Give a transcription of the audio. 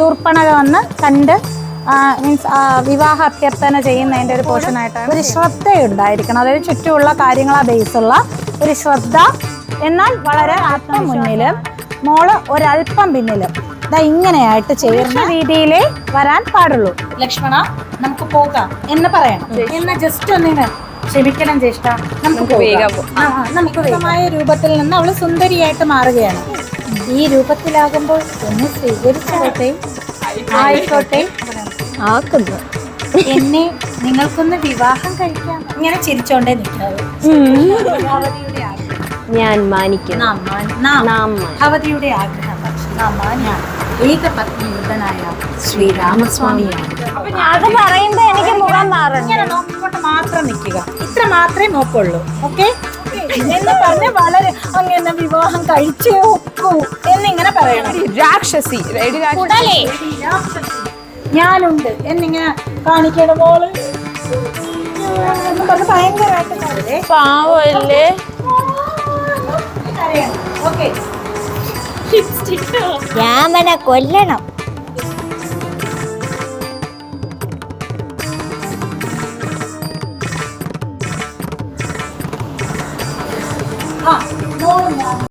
ശൂർപ്പണക വന്ന് കണ്ട് മീൻസ് വിവാഹ അഭ്യർത്ഥന ചെയ്യുന്നതിന്റെ ഒരു പോർഷനായിട്ടാണ് ഒരു ശ്രദ്ധയുണ്ടായിരിക്കണം. അതായത് ചുറ്റുമുള്ള കാര്യങ്ങളാ ബേസുള്ള ഒരു ശ്രദ്ധ. എന്നാൽ വളരെ അല്പം മുന്നിലും മോൾ ഒരല്പം പിന്നിലും ഇതാ ഇങ്ങനെയായിട്ട് ചെയ്യുന്ന രീതിയിലേ വരാൻ പാടുള്ളൂ. ലക്ഷ്മണ നമുക്ക് പോകാം എന്ന് പറയണം. എന്നാ ജസ്റ്റ് ഒന്നിന് ക്ഷമിക്കണം ജ്യേഷ്ഠ നമുക്ക് വേഗം നമുക്ക് വ്യക്തമായ രൂപത്തിൽ നിന്ന് അവൾ സുന്ദരിയായിട്ട് മാറുകയാണ്. ഈ രൂപത്തിലാകുമ്പോൾ എന്നെ സ്വീകരിച്ചോട്ടെ? ആയിക്കോട്ടെ. ആക്കുന്നു. എന്നെ നിങ്ങൾക്കൊന്ന് വിവാഹം കഴിക്കാം. ഇങ്ങനെ ചിരിച്ചോണ്ടേ ആഗ്രഹം. ഞാൻ മാനിക്കുന്നു നാം മാനി- നാം. നാം ഭഗവതിയുടെ ആഗ്രഹം. പക്ഷേ നാം ഏകപത്നി വൃദ്ധനായ ശ്രീരാമസ്വാമിയാണ്. അത് പറയുമ്പോ എനിക്ക് മുഖം നോക്കിക്കൊണ്ട് മാത്രം നിൽക്കുക. ഇത്ര മാത്രമേ നോക്കുള്ളൂ. ഓക്കെ. എന്ന് പറഞ്ഞ് വളരെ അങ്ങനെ വിവാഹം കഴിച്ചേ ഒക്കൂ എന്നിങ്ങനെ പറയണം. രാക്ഷസി. എടി ഉടലേ. ഞാനുണ്ട്. എന്നിങ്ങനെ കാണിക്കണ പോലെ എന്ന് പറഞ്ഞ് ഭയങ്കരമായിട്ട് കരയേ. പാവല്ലേ. കരയണം. Okay. രാമനെ കൊല്ലണം. ആ, gloria.